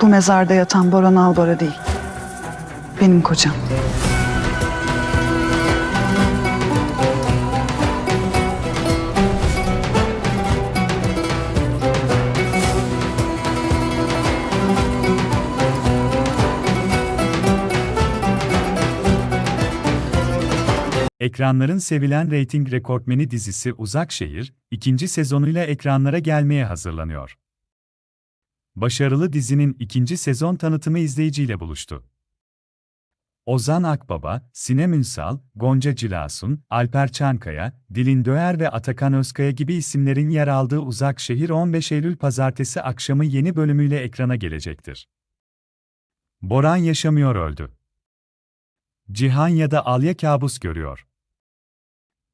Bu mezarda yatan Boran Albora değil. Benim kocam. Ekranların sevilen reyting rekortmeni dizisi Uzak Şehir, ikinci sezonuyla ekranlara gelmeye hazırlanıyor. Başarılı dizinin ikinci sezon tanıtımı izleyiciyle buluştu. Ozan Akbaba, Sinem Ünsal, Gonca Cilasun, Alper Çankaya, Dilin Döer ve Atakan Özkaya gibi isimlerin yer aldığı Uzak Şehir 15 Eylül pazartesi akşamı yeni bölümüyle ekrana gelecektir. Boran yaşamıyor öldü. Cihan ya da Alya kabus görüyor.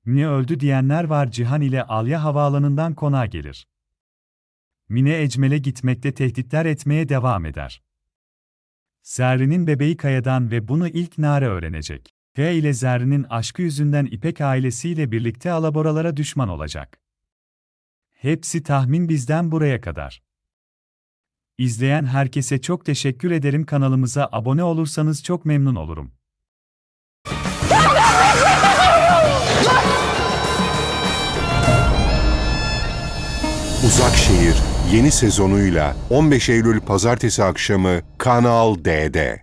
Mine öldü diyenler var Cihan ile Alya havaalanından konağa gelir. Mine Ecmel'e gitmekte tehditler etmeye devam eder. Zerrin'in bebeği Kaya'dan ve bunu ilk Nare öğrenecek. Kaya ile Zerrin'in aşkı yüzünden İpek ailesiyle birlikte alaboralara düşman olacak. Hepsi tahmin bizden buraya kadar. İzleyen herkese çok teşekkür ederim kanalımıza abone olursanız çok memnun olurum. Uzak Şehir yeni sezonuyla 15 Eylül pazartesi akşamı Kanal D'de.